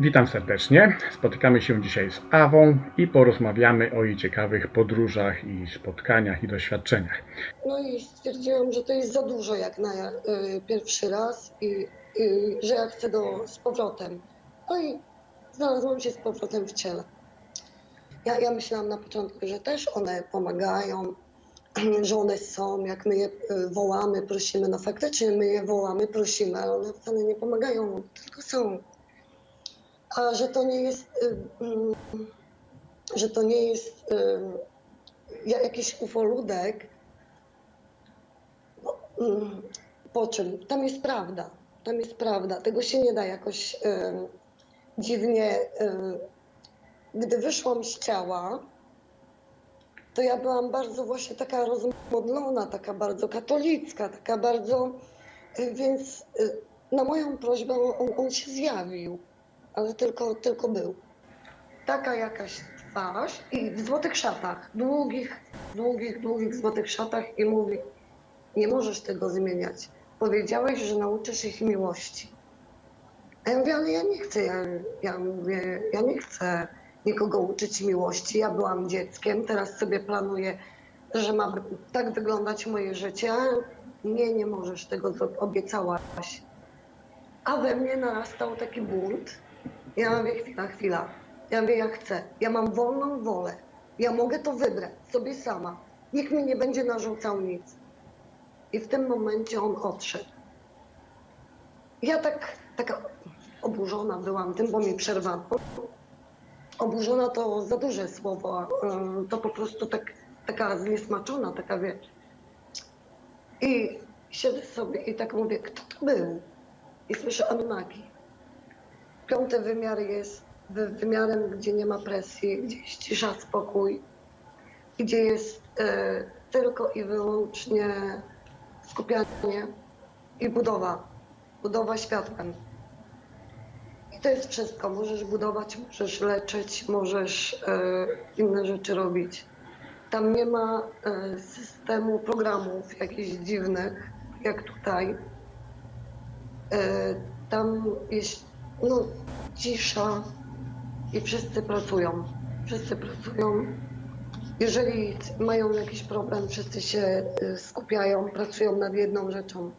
Witam serdecznie. Spotykamy się dzisiaj z Awą i porozmawiamy o jej ciekawych podróżach i spotkaniach i doświadczeniach. No i stwierdziłam, że to jest za dużo jak na y, pierwszy raz i, że ja chcę do, z powrotem. No i znalazłam się z powrotem w ciele. Ja, ja myślałam na początku, że też one pomagają, że one są, jak my je y, wołamy, prosimy. No faktycznie my je wołamy, prosimy, ale one wcale nie pomagają, tylko są. A że to nie jest, y, mm, że to nie jest y, ja- jakiś ufoludek, Mm, Po czym? Tam jest prawda. Tam jest prawda. Tego się nie da jakoś em, dziwnie. gdy wyszłam z ciała, to ja byłam bardzo właśnie taka rozmodlona, taka bardzo katolicka, taka bardzo. y, Więc y, na moją prośbę on, on się zjawił, ale tylko, tylko był. Taka jakaś twarz i w złotych szatach, długich, długich, długich złotych szatach i mówi, nie możesz tego zmieniać. Powiedziałeś, że nauczysz ich miłości. A ja mówię, ale ja nie chcę, ja, ja mówię, ja nie chcę nikogo uczyć miłości. Ja byłam dzieckiem, teraz sobie planuję, że ma tak wyglądać moje życie. Nie, nie możesz tego zrobić, obiecałaś. A we mnie narastał taki bunt. Ja mówię, chwila, chwila. Ja mówię, ja chcę. Ja mam wolną wolę. Ja mogę to wybrać sobie sama. Nikt mi nie będzie narzucał nic. I w tym momencie on odszedł. Ja tak, taka oburzona byłam tym, bo mi przerwano. Oburzona to za duże słowo. ym, To po prostu tak, taka zniesmaczona, taka wiesz. I siedzę sobie i tak mówię, kto to był? I słyszę Anunnaki. Piąty wymiar jest wy- wymiarem, gdzie nie ma presji, gdzie jest cisza, spokój, gdzie jest e, tylko i wyłącznie skupianie i budowa. Budowa światłem. I to jest wszystko. Możesz budować, możesz leczyć, możesz e, inne rzeczy robić. Tam nie ma e, systemu programów jakichś dziwnych, jak tutaj. E, tam jest no, cisza i wszyscy pracują. Wszyscy pracują. Jeżeli mają jakiś problem, wszyscy się y, skupiają, pracują nad jedną rzeczą.